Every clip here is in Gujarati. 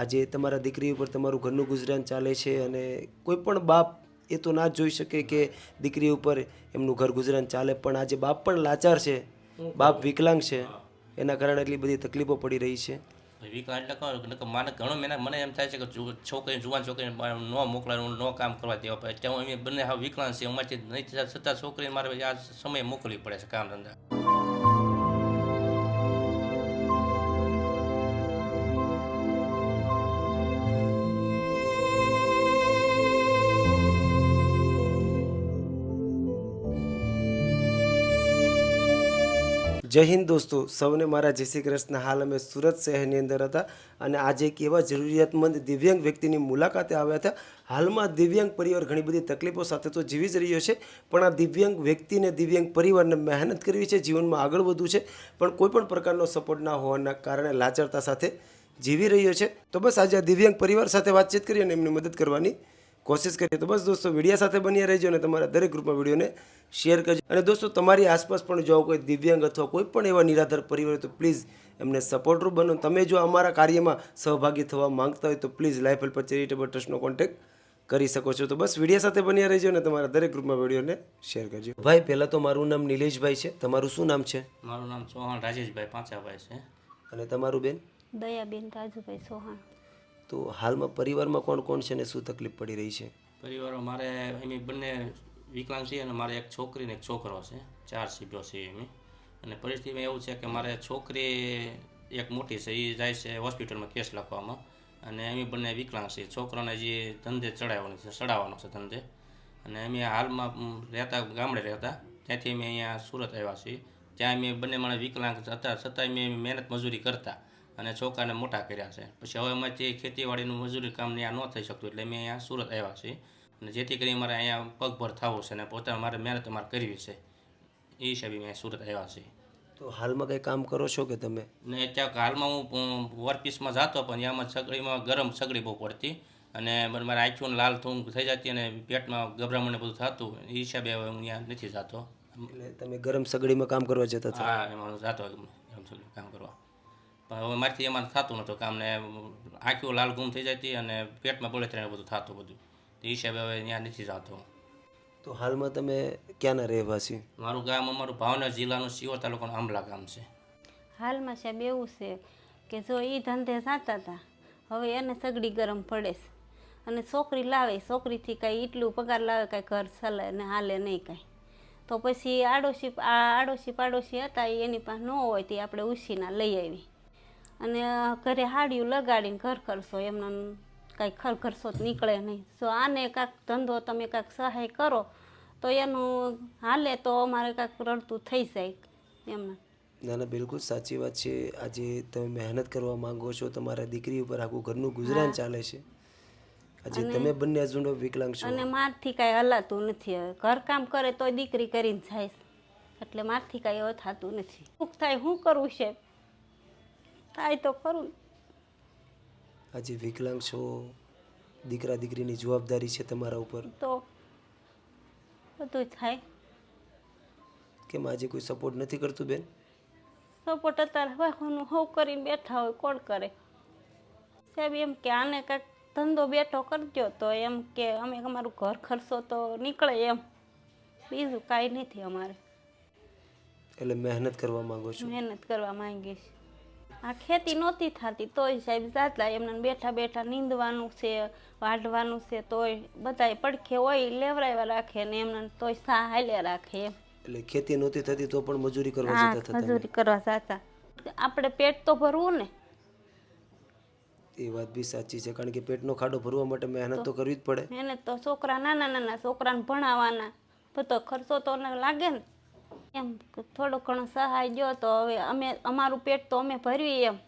આજે તમારા દીકરી ઉપર તમારું ઘરનું ગુજરાન ચાલે છે અને કોઈ પણ બાપ એ તો ના જ જોઈ શકે કે દીકરી ઉપર એમનું ઘર ગુજરાન ચાલે, પણ આજે બાપ પણ લાચાર છે. બાપ વિકલાંગ છે. એના કારણે એટલી બધી તકલીફો પડી રહી છે. વિકલાંગ એટલે મને ઘણું મને મને એમ થાય છે કે છોકરી જુવાન છોકરીને ન મોકલાય ન કામ કરવા દેવા પડે. ત્યાં અમે બંને હા વિકલાંગ છે અમારથી નહીં છતાં છોકરીને મારે આ સમયે મોકલવી પડે છે કામ ધંધા. જય હિન્દ દોસ્તો, સૌને મારા જય શ્રી કૃષ્ણ. હાલ અમે સુરત શહેરની અંદર હતા અને આજે એક એવા જરૂરિયાતમંદ દિવ્યાંગ વ્યક્તિની મુલાકાતે આવ્યા હતા. હાલમાં દિવ્યાંગ પરિવાર ઘણી બધી તકલીફો સાથે તો જીવી જ રહ્યો છે, પણ આ દિવ્યાંગ વ્યક્તિને દિવ્યાંગ પરિવારને મહેનત કરવી છે, જીવનમાં આગળ વધવું છે, પણ કોઈપણ પ્રકારનો સપોર્ટ ના હોવાના કારણે લાચારતા સાથે જીવી રહ્યો છે. તો બસ આજે આ દિવ્યાંગ પરિવાર સાથે વાતચીત કરી અને એમની મદદ કરવાની કોશિશ કરીએ તો બસ દોસ્તો વિડીયા સાથે બન્યા રહેજો અને તમારા દરેક ગ્રુપમાં વિડીયોને શેર કરજો. અને દોસ્તો તમારી આસપાસ પણ જો કોઈ દિવ્યાંગ અથવા કોઈ પણ એવા નિરાધાર પરિવાર તો પ્લીઝ એમને સપોર્ટરૂપ બનો. તમે જો અમારા કાર્યમાં સહભાગી થવા માંગતા હોય તો પ્લીઝ લાઈફ હેલ્પર ચેરિટેબલ ટ્રસ્ટનો કોન્ટેક્ટ કરી શકો છો. તો બસ વિડીયા સાથે બન્યા રહેજો અને તમારા દરેક ગ્રુપમાં વિડીયોને શેર કરજો. ભાઈ પહેલાં તો મારું નામ નિલેશભાઈ છે. તમારું શું નામ છે? મારું નામ ચૌહાણ રાજેશભાઈ પાંચાભાઈ છે. અને તમારું બેન? દયાબેન રાજુભાઈ ચૌહાણ. તો હાલમાં પરિવારમાં કોણ કોણ છે ને શું તકલીફ પડી રહી છે? પરિવારમાં મારે અમે બંને વિકલાંગ છે અને મારે એક છોકરી ને એક છોકરો છે. ચાર સભ્યો છે એમ અને પરિસ્થિતિમાં એવું છે કે મારે છોકરી એક મોટી છે એ જાય છે હોસ્પિટલમાં કેસ લખવામાં. અને અમે બંને વિકલાંગ છે છોકરાને જે ધંધે ચડાવવાનો છે ચડાવવાનો છે ધંધે. અને અમે હાલમાં રહેતા ગામડે રહેતા. ત્યાંથી અમે અહીંયા સુરત આવ્યા છીએ. ત્યાં અમે બંને માણસ વિકલાંગ હતા. છતાંય અમે મહેનત મજૂરી કરતા. અને છોકરાને મોટા કર્યા છે. પછી હવે એમાંથી ખેતીવાડીનું મજૂરી કામ ત્યાં ન થઈ શકતું એટલે અમે અહીંયા સુરત આવ્યા છીએ. અને જેથી કરી મારે અહીંયા પગભર થવું છે અને પોતાને મારે મહેનત મારે કરવી છે. એ હિસાબે મેં સુરત આવ્યા છીએ. તો હાલમાં કંઈ કામ કરો છો કે તમે? ને ત્યાં હાલમાં હું વર્કપીસમાં જતો પણ એમાં સગડીમાં ગરમ સગડી બહુ પડતી. અને મારે આંખીઓને લાલ થવું થઈ જતી અને પેટમાં ગભરામણ બધું થતું. એ હિસાબે હવે હું ત્યાં નથી જતો. એટલે તમે ગરમ સગડીમાં કામ કરવા જતા હતા? હા એમાં જતો ગરમ સગડી કામ કરવા. પણ હવે મારથી એમાં થતું નહોતું કામ ને આંખીઓ લાલ ગુમ થઈ જતી અને પેટમાં બળતરા બધું થતું બધું. તે હિસાબે હવે ત્યાં નથી જતો. તો હાલમાં તમે ક્યાંના રહેવાસી? મારું ગામ અમારું ભાવનગર જિલ્લાનું સિયોર તાલુકાનું આંબલા ગામ છે. હાલમાં સાહેબ એવું છે કે જો એ ધંધે જાતા હતા હવે એને સગડી ગરમ પડે છે. અને છોકરી લાવે છોકરીથી કાંઈ એટલું પગાર લાવે કાંઈ ઘર ચાલે ને હાલે નહીં કાંઈ. તો પછી આડોશી આ આડોશી પાડોશી હતા એની પાસે ન હોય તે આપણે ઉછીના લઈ આવી. અને ઘરે હાડિયું લગાડીને ઘર કરશો એમને કાંઈ ખર ખર્ચો તો નીકળે નહીં. સો આને કાંઈક ધંધો તમે કાંક સહાય કરો તો એનું હાલે તો અમારે કાંઈક રડતું થઈ જાય એમને. ના ના બિલકુલ સાચી વાત છે. આજે તમે મહેનત કરવા માંગો છો તમારા દીકરી ઉપર આખું ઘરનું ગુજરાન ચાલે છે. આજે તમે બંને હસબન્ડો વિકલાંગ છો. અને મારથી કાંઈ હલાતું નથી હવે. ઘરકામ કરે તોય દીકરી કરીને જાય. એટલે મારથી કાંઈ થતું નથી. દુઃખ થાય શું કરવું છે? થાય તો ખરું. આજે વિકલાંગ છો દીકરા દીકરીની જવાબદારી છે તમારા ઉપર? તો બધું થાય. કેમ આજે કોઈ સપોર્ટ નથી કરતું બેન? સપોર્ટ અત્યારે વાહનું હવ કરીને બેઠા હોય કોણ કરે? સાહેબ એમ કે આને કાંઈક ધંધો બેઠો કરજો તો એમ કે અમે અમારું ઘર ખર્ચો તો નીકળે એમ. બીજું કાંઈ નથી અમારે. એટલે મહેનત કરવા માંગો છો? મહેનત કરવા છીએ. આ ખેતી નહોતી થતી તોય સાહેબ જાતલા એમને બેઠા બેઠા નીંદવાનું છે વાઢવાનું છે તોય બધાય પડખે હોય લેવરાવ્યા રાખે ને એમને તોય સા હાલ્યા રાખે એટલે ખેતી નહોતી થતી તો પણ મજૂરી કરવા જતા હતા મજૂરી કરવા જતા. આપણે પેટ તો ભરવું ને. એ વાત બી સાચી છે કારણ કે પેટનો ખાડો ભરવા માટે મહેનત તો કરવી જ પડે. મહેનત તો છોકરા નાના નાના છોકરાને ભણાવવાના બધો ખર્ચો તો લાગે ને. એમ થોડો ઘણો સહાય જો તો હવે અમે, અમારું પેટ તો અમે ભરવી એમ.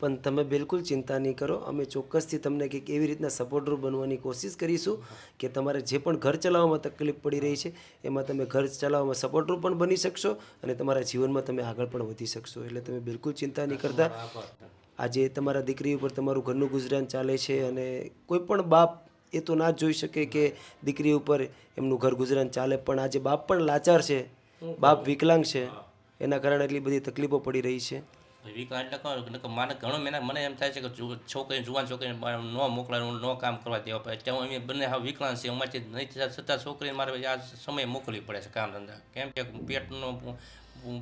પણ તમે બિલકુલ ચિંતા નહીં કરો, અમે ચોક્કસથી તમને કંઈક એવી રીતના સપોર્ટર બનવાની કોશિશ કરીશું કે તમારે જે પણ ઘર ચલાવવામાં તકલીફ પડી રહી છે, એમાં તમે ઘર ચલાવવામાં સપોર્ટર પણ બની શકશો અને તમારા જીવનમાં તમે આગળ પણ વધી શકશો. એટલે તમે બિલકુલ ચિંતા નહીં કરતા. આજે તમારા દીકરી ઉપર તમારું ઘરનું ગુજરાન ચાલે છે અને કોઈ પણ બાપ એ તો ના જોઈ શકે કે દીકરી ઉપર એમનું ઘર ગુજરાન ચાલે, પણ આજે બાપ પણ લાચાર છે. બાપ વિકલાંગ છે. એના કારણે એટલી બધી તકલીફો પડી રહી છે. વિકલાંગ એટલે મને ઘણો મને મને એમ થાય છે કે છોકરી જુવાન છોકરીને ન મોકલાય ન કામ કરવા દેવા પડે. અત્યારે અમે બંને હા વિકલાંગ છે અમારથી નહીં થતા છતાં છોકરીને મારે આ સમય મોકલવી પડે છે કામ ધંધા. કેમ કે પેટનું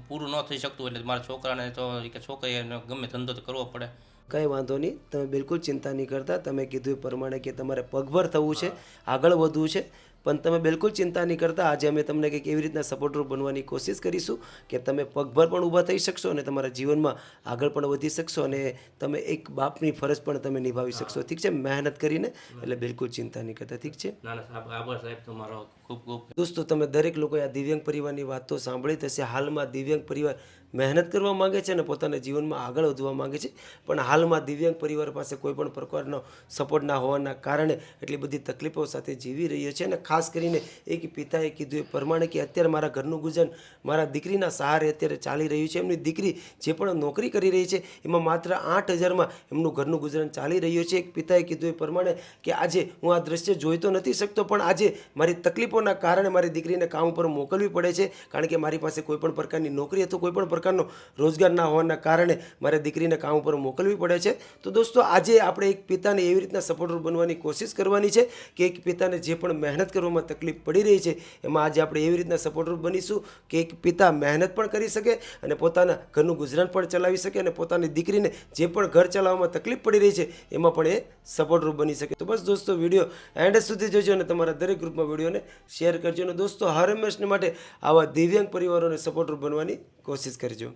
પૂરું ન થઈ શકતું એટલે મારા છોકરાને તો કે છોકરીને ગમે ધંધો તો કરવો પડે. કંઈ વાંધો નહીં. તમે બિલકુલ ચિંતા નહીં કરતા. તમે કીધું એ પ્રમાણે કે તમારે પગભર થવું છે. આગળ વધવું છે. પણ તમે બિલકુલ ચિંતા નહીં કરતા. આજે અમે તમને કંઈક એવી રીતના સપોર્ટરૂપ બનવાની કોશિશ કરીશું કે તમે પગભર પણ ઊભા થઈ શકશો અને તમારા જીવનમાં આગળ પણ વધી શકશો અને તમે એક બાપની ફરજ પણ તમે નિભાવી શકશો. ઠીક છે? મહેનત કરીને એટલે બિલકુલ ચિંતા નહીં કરતા. ઠીક છે? ના ના સાહેબ આભાર સાહેબ તમારો. ખૂબ ખૂબ. દોસ્તો, તમે દરેક લોકોએ આ દિવ્યાંગ પરિવારની વાત તો સાંભળી થશે હાલમાં દિવ્યાંગ પરિવાર મહેનત કરવા માંગે છે અને પોતાના જીવનમાં આગળ વધવા માંગે છે. પણ હાલમાં દિવ્યાંગ પરિવાર પાસે કોઈપણ પ્રકારનો સપોર્ટ ના હોવાના કારણે એટલી બધી તકલીફો સાથે જીવી રહ્યો છે. અને ખાસ કરીને એક પિતાએ કીધું એ પ્રમાણે કે અત્યારે મારા ઘરનું ગુજરાન મારા દીકરીના સહારે અત્યારે ચાલી રહ્યું છે. એમની દીકરી જે પણ નોકરી કરી રહી છે, એમાં માત્ર આઠ હજારમાં એમનું ઘરનું ગુજરાન ચાલી રહ્યું છે. એક પિતાએ કીધું એ પ્રમાણે કે આજે હું આ દ્રશ્ય જોઈ તો નથી શકતો, પણ આજે મારી તકલીફોના કારણે મારી દીકરીને કામ ઉપર મોકલવી પડે છે, કારણ કે મારી પાસે કોઈ પણ પ્રકારની નોકરી અથવા કોઈ પણ પ્રકારનો રોજગાર ના હોવાના કારણે મારે દીકરીને કામ ઉપર મોકલવી પડે છે. તો દોસ્તો, આજે આપણે એક પિતાને એવી રીતના સપોર્ટર બનવાની કોશિશ કરવાની છે કે એક પિતાને જે પણ મહેનત કરવામાં તકલીફ પડી રહી છે, એમાં આજે આપણે એવી રીતના સપોર્ટર બનીશું કે એક પિતા મહેનત પણ કરી શકે અને પોતાના ઘરનું ગુજરાન પણ ચલાવી શકે અને પોતાની દીકરીને જે પણ ઘર ચલાવવામાં તકલીફ પડી રહી છે, એમાં પણ એ સપોર્ટર બની શકે. તો બસ દોસ્તો, વીડિયો એન્ડ સુધી જોજો અને તમારા દરેક ગ્રુપમાં વિડીયોને શેર કરજો અને દોસ્તો હર હંમેશને માટે આવા દિવ્યાંગ પરિવારોને સપોર્ટર બનવાની કોશિશ કરજો.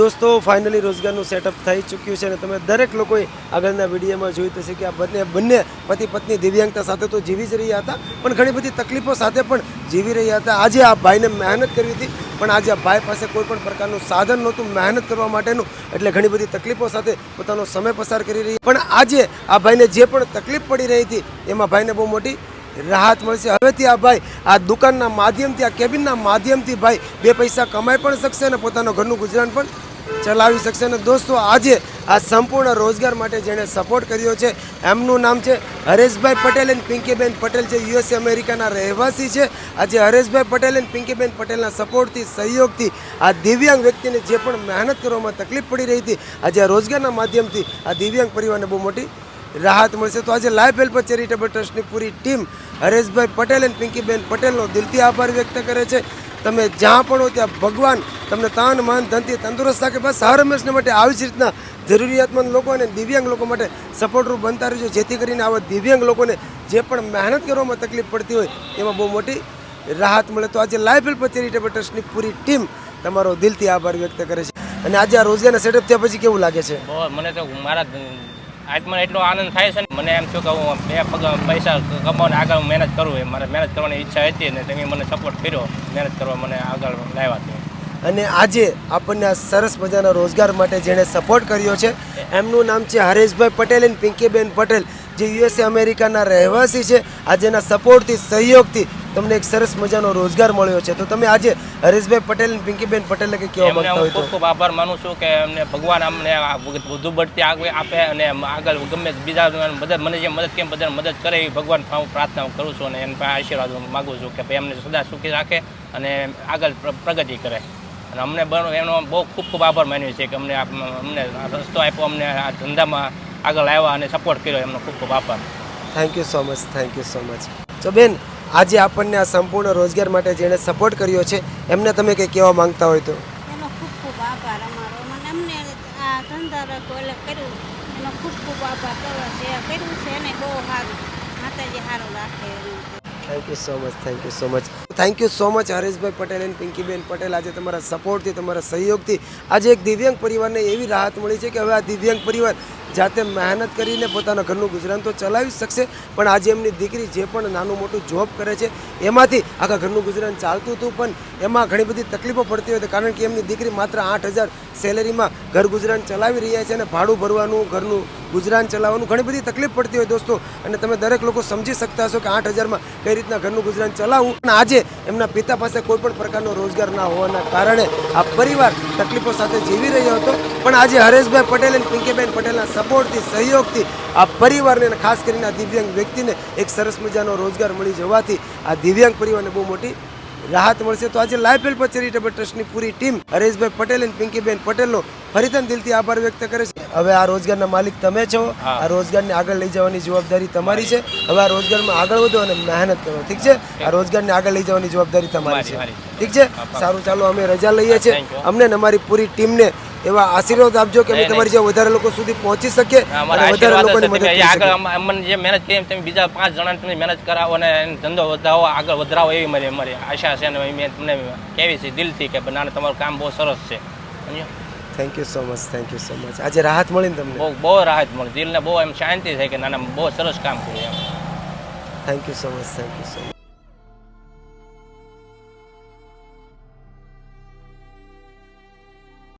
દોસ્તો ફાઇનલી રોજગારનું સેટઅપ થઈ ચૂક્યું છે અને તમે દરેક લોકોએ આગળના વિડીયોમાં જોયું થશે કે આ બંને બંને પતિ પત્ની દિવ્યાંગતા સાથે તો જીવી જ રહ્યા હતા, પણ ઘણી બધી તકલીફો સાથે પણ જીવી રહ્યા હતા. આજે આ ભાઈને મહેનત કરવી હતી, પણ આજે આ ભાઈ પાસે કોઈ પણ પ્રકારનું સાધન નહોતું મહેનત કરવા માટેનું, એટલે ઘણી બધી તકલીફો સાથે પોતાનો સમય પસાર કરી રહી. પણ આજે આ ભાઈને જે પણ તકલીફ પડી રહી હતી, એમાં ભાઈને બહુ મોટી રાહત મળશે. હવેથી આ ભાઈ આ દુકાનના માધ્યમથી, આ કેબિનના માધ્યમથી ભાઈ બે પૈસા કમાઈ પણ શકશે અને પોતાનું ઘરનું ગુજરાન પણ ચલાવી શકશે અને દોસ્તો, આજે આ સંપૂર્ણ રોજગાર માટે જેણે સપોર્ટ કર્યો છે, એમનું નામ છે હરેશભાઈ પટેલ અને પિંકીબેન પટેલ છે યુએસએ અમેરિકાના રહેવાસી છે. આજે હરેશભાઈ પટેલ એન્ડ પિંકીબેન પટેલના સપોર્ટથી સહયોગથી આ દિવ્યાંગ વ્યક્તિને જે પણ મહેનત કરવામાં તકલીફ પડી રહી હતી, આજે આ રોજગારના માધ્યમથી આ દિવ્યાંગ પરિવારને બહુ મોટી રાહત મળશે. તો આજે લાઈફ હેલ્પ ચેરિટેબલ ટ્રસ્ટની પૂરી ટીમ હરેશભાઈ પટેલ એન્ડ પિંકીબેન પટેલનો દિલથી આભાર વ્યક્ત કરે છે. તમે જ્યાં પણ હો, ત્યાં ભગવાન તમને તાન, માન, ધનથી તંદુરસ્ત રાખે. બસ હર હંમેશને માટે આવી જ રીતના જરૂરિયાતમંદ લોકો અને દિવ્યાંગ લોકો માટે સપોર્ટરૂપ બનતા રહેજો. જેથી કરીને આવા દિવ્યાંગ લોકોને જે પણ મહેનત કરવામાં તકલીફ પડતી હોય, એમાં બહુ મોટી રાહત મળે. તો આજે લાઈફ હેલ્પ ચેરિટેબલ ટ્રસ્ટની પૂરી ટીમ તમારો દિલથી આભાર વ્યક્ત કરે છે. અને આજે આ રોજગારના સેટઅપ થયા પછી કેવું લાગે છે? મને તો મારા આજ એટલો આનંદ થાય છે ને. મને એમ થયું કે હું બે પૈસા કમાવાને આગળ મહેનત કરું એ મારે મહેનત કરવાની ઈચ્છા હતી ને તમે મને સપોર્ટ કર્યો. મહેનત કરવા મને આગળ લાવ્યા અને આજે આપણને આ સરસ મજાના રોજગાર માટે જેણે સપોર્ટ કર્યો છે એમનું નામ છે હરેશભાઈ પટેલ એન્ડ પિંકીબેન પટેલ જે યુએસએ અમેરિકાના રહેવાસી છે. આજેના સપોર્ટથી સહયોગથી તમને એક સરસ મજાનો રોજગાર મળ્યો છે. તો તમે આજે હરેશભાઈ પટેલ અને પિંકીબેન પટેલને કે કેવા માંગતા હોય તો? ખૂબ ખૂબ આભાર માનું છું કે અમને ભગવાન અમને વધુ બઢતી આગળ આપે અને આગળ ગમે બીજા મદદ મને જે મદદ કેમ બધાને મદદ કરે એ ભગવાન હું પ્રાર્થના કરું છું અને એમ પાસે આશીર્વાદ માગું છું કે ભાઈ અમને સદા સુખી રાખે અને આગળ પ્ર- પ્રગતિ કરે. અને અમને બનો એનો બહુ ખૂબ ખૂબ આભાર માન્યો છે કે અમને અમને રસ્તો આપ્યો અમને આ ધંધામાં આગળ આવ્યા અને સપોર્ટ કર્યો એમનો ખૂબ ખૂબ આભાર. Thank you so much thank you so much તો બેન આજે આપણને આ સંપૂર્ણ રોજગાર માટે જેણે સપોર્ટ કર્યો છે એમને તમે કંઈ કહેવા માંગતા હોય તો? એનો ખૂબ ખૂબ આભાર અમારો. મને અમને આ ધંધા રાખો કર્યું. એનો ખૂબ ખૂબ આભાર કરવો છે કર્યું છે એને બહુ સારું. માતાજી સારું રાખે thank you so much thank you so much thank you so much Hareshbhai Patel અને પિંકીબેન પટેલ. આજે તમારા સપોર્ટથી તમારા સહયોગથી આજે એક દિવ્યાંગ પરિવારને એવી રાહત મળી છે કે હવે આ દિવ્યાંગ પરિવાર જાતે મહેનત કરીને પોતાના ઘરનું ગુજરાન તો ચલાવી શકશે, પણ આજે એમની દીકરી જે પણ નાનું મોટું જોબ કરે છે, એમાંથી આખા ઘરનું ગુજરાન ચાલતું હતું, પણ એમાં ઘણી બધી તકલીફો પડતી હોય કારણ કે એમની દીકરી માત્ર આઠ હજાર સેલેરીમાં ઘર ગુજરાન ચલાવી રહ્યા છે અને ભાડું ભરવાનું, ઘરનું ગુજરાન ચલાવવાનું ઘણી બધી તકલીફ પડતી હોય દોસ્તો. અને તમે દરેક લોકો સમજી શકતા હશો કે આઠ હજારમાં કઈ રીતના ઘરનું ગુજરાન ચલાવવું. અને આજે એમના પિતા પાસે કોઈ પણ પ્રકારનો રોજગાર ના હોવાના કારણે આ પરિવાર તકલીફો સાથે જીવી રહ્યો હતો. પણ આજે હરેશભાઈ પટેલ અને પિંકીબેન પટેલના સપોર્ટથી, સહયોગથી આ પરિવારને અને ખાસ કરીને આ દિવ્યાંગ વ્યક્તિને એક સરસ મજાનો રોજગાર મળી જવાથી આ દિવ્યાંગ પરિવારને બહુ મોટી રાહત મળશે. તો આજે લાઈફ હેલ્પ ચેરિટેબલ ટ્રસ્ટની પૂરી ટીમ હરેશભાઈ પટેલ અને પિંકીબેન પટેલનો ફરીથી દિલથી આભાર વ્યક્ત કરે છે. હવે આ રોજગારના માલિક તમે છો. આ રોજગારને આગળ લઈ જવાની જવાબદારી તમારી છે. હવે આ રોજગારમાં આગળ વધો અને મહેનત કરો. ઠીક છે? આ રોજગારને આગળ લઈ જવાની જવાબદારી તમારી છે. મારી, મારી. ઠીક છે? સારું ચાલો અમે રજા લઈએ છીએ. અમને અમારી પૂરી ટીમને એવા આશીર્વાદ આપજો કે અમે તમારી જે વધારે લોકો સુધી પહોંચી શકીએ અને વધારે લોકોને મદદ કરી આગળ અમને જે મહેનત કરી તમે બીજા પાંચ જણાને તમે મહેનત કરાવો અને ધંધો વધાવો આગળ વધાવો એવી મારી અમારી આશા છે અને મેં તમને કહેવી છે દિલથી કે ના તમારું કામ બહુ સરસ છે? Thank you so much thank you so much આજે રાહત મળી ને તમને? બહુ બહુ રાહત મળી. દિલને બહુ એમ શાંતિ થાય કે ના ના બહુ સરસ કામ કર્યું એમ. Thank you so much thank you so much